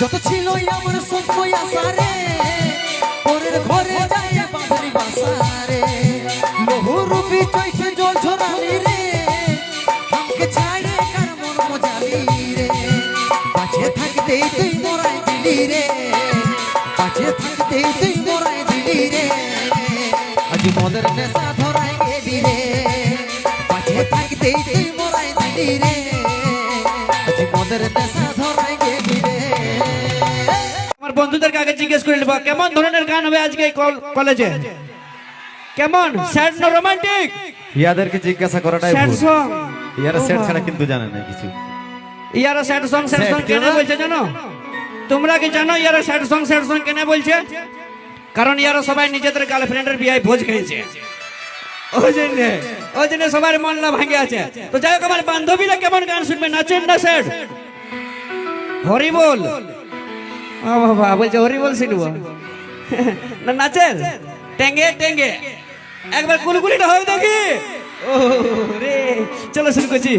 যত ছিল আমার স্বপ্ন আসারে, পরের ঘরে যায় বাঁধলি বাসারে। বহু রূপী চৈছে জল আমাকে ছাড়ে কার মন মজালি রে। পাছে থাকতেই তুই মোরাই দিলি রে পাছে থাকতেই তুই মোরাই দিলি রে। আজ মদের নেশা ধরাই গেলি রে পাছে থাকতেই তুই মোরাই দিলি রে। আজ মদের নেশা বন্ধুদেরকে আগে জিজ্ঞেস করে নেব কেমন ধরনের গান হবে আজকে কলেজে? কেমন? স্যাড না রোমান্টিক? ইয়াদেরকে জিজ্ঞাসা করাটাই স্যাড সং ইয়ারা সেট ছাড়া কিন্তু জানে না কিছু। ইয়ারা স্যাড সং স্যাড সং কেন? কেন বলছে জানো? তোমরা কি জানো ইয়ারা স্যাড সং স্যাড সং কেন বলছে? কারণ ইয়ারা সবাই নিজেদের গার্লফ্রেন্ডের বিয়ে ভোজ খেয়েছে। ওই জন্য ওই জন্য সবার মন না ভাঙে আছে। তো যাই হোক আমার বান্ধবীরা কেমন গান শুনবে? নাচেন না স্যার হরি বল। ও বাবা বলছে, হরি বল না নাচেন টেঙ্গে টেঙ্গে। একবার কুলকুলিটা হবে দেখি। ও, রে, চলো শুরু করছি।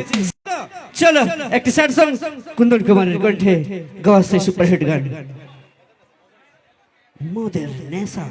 চলো, একটি স্যাড সং কুন্দন কুমারের কণ্ঠে গাওয়া সেই সুপারহিট গান। মোদের নেশা।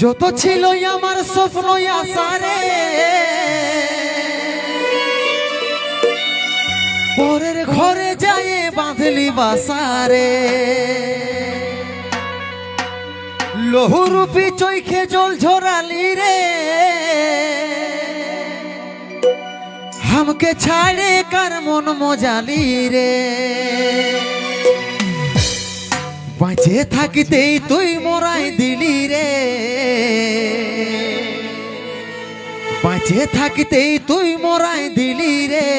যত ছিল আমার স্বপ্ন আসারে পরের ঘরে যায় বাঁধলি বাসারে। লহুরূপী চৈখে জল ঝরালি রে, হামকে ছাড়ে কার মন মজালি রে। বাঁচে থাকিতেই তুই মোরাই দিলি রে। বাঁচে থাকিতেই তুই মোরাই দিলি রে।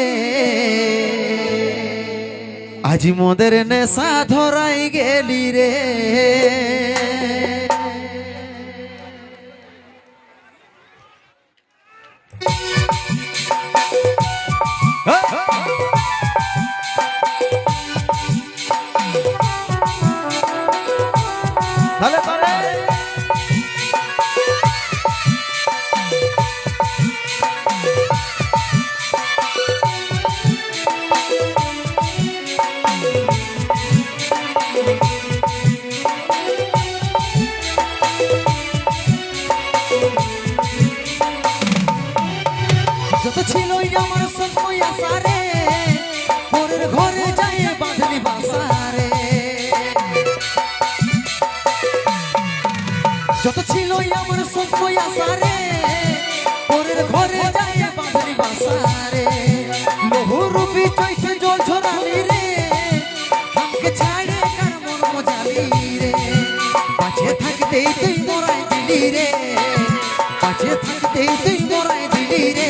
আজ মোদের নেশা ধরাই গেলি রে। 来来来。পরের যায় বাঁধলি বাসারে। বহু রূপী জল ঝরালি রে। আমাকে ছাড়ে কার মন মজালি রে। পাছে থাকতেই তুই মোরাই দিলি রে। পাছে থাকতেই তুই মোরাই দিলি রে।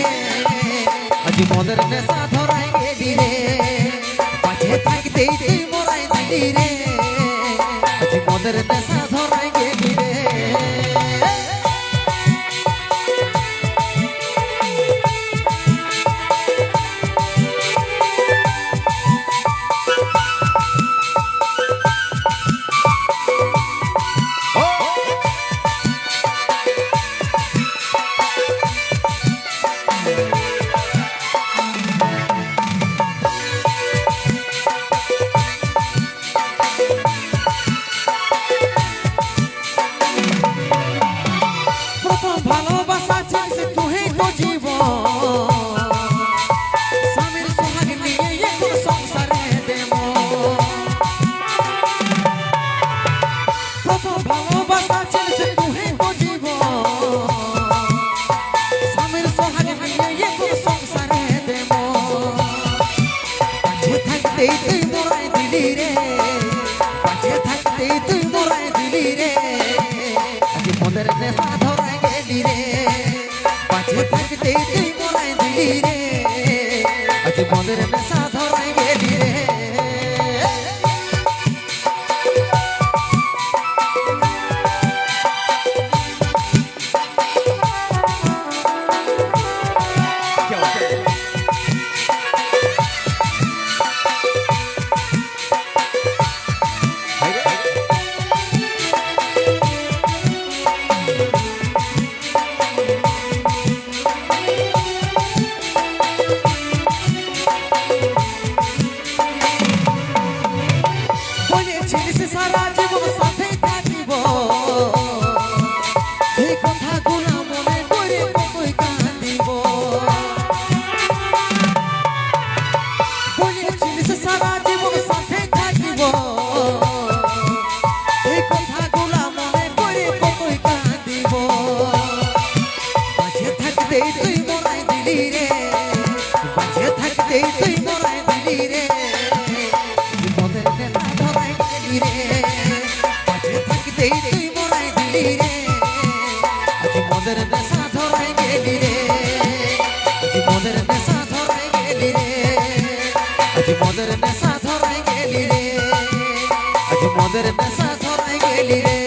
আজ মদের নেশা ধরাই গেলি রে। পাছে থাকতেই তুই মোরাই দিলি রে। আজ মদের নেশা ধরাই আজ থাকতেই তুই মরাই দিলি রে। আজ মদের নেশা ধরাই গেলি রে। আজ মদের নেশা ধরাই গেলি রে। আজ মদের নেশা ধরাই গেলি রে।